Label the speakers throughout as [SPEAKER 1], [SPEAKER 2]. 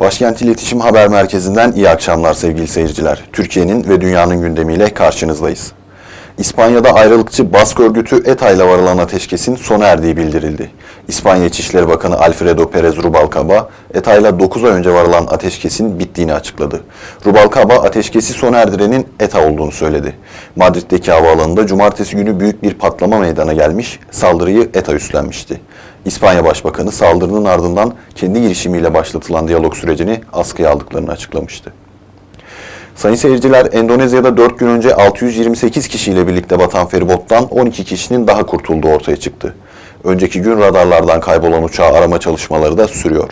[SPEAKER 1] Başkent İletişim Haber Merkezi'nden iyi akşamlar sevgili seyirciler. Türkiye'nin ve dünyanın gündemiyle karşınızdayız. İspanya'da ayrılıkçı Bask örgütü ETA'yla varılan ateşkesin sona erdiği bildirildi. İspanya İçişleri Bakanı Alfredo Perez Rubalcaba, ETA'yla 9 ay önce varılan ateşkesin bittiğini açıkladı. Rubalcaba ateşkesi sona erdirenin ETA olduğunu söyledi. Madrid'deki havaalanında cumartesi günü büyük bir patlama meydana gelmiş, saldırıyı ETA üstlenmişti. İspanya Başbakanı saldırının ardından kendi girişimiyle başlatılan diyalog sürecini askıya aldıklarını açıklamıştı. Sayın seyirciler, Endonezya'da 4 gün önce 628 kişiyle birlikte batan feribottan 12 kişinin daha kurtulduğu ortaya çıktı. Önceki gün radarlardan kaybolan uçağı arama çalışmaları da sürüyor.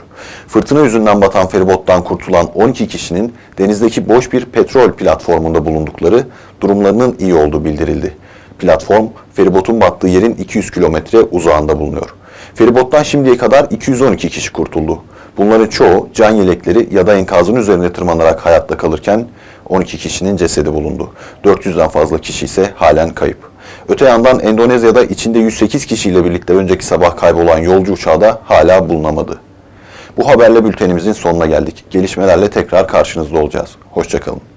[SPEAKER 1] Fırtına yüzünden batan feribottan kurtulan 12 kişinin denizdeki boş bir petrol platformunda bulundukları, durumlarının iyi olduğu bildirildi. Platform, feribotun battığı yerin 200 kilometre uzağında bulunuyor. Feribottan şimdiye kadar 212 kişi kurtuldu. Bunların çoğu can yelekleri ya da enkazın üzerine tırmanarak hayatta kalırken 12 kişinin cesedi bulundu. 400'den fazla kişi ise halen kayıp. Öte yandan Endonezya'da içinde 108 kişiyle birlikte önceki sabah kaybolan yolcu uçağı da hala bulunamadı. Bu haberle bültenimizin sonuna geldik. Gelişmelerle tekrar karşınızda olacağız. Hoşçakalın.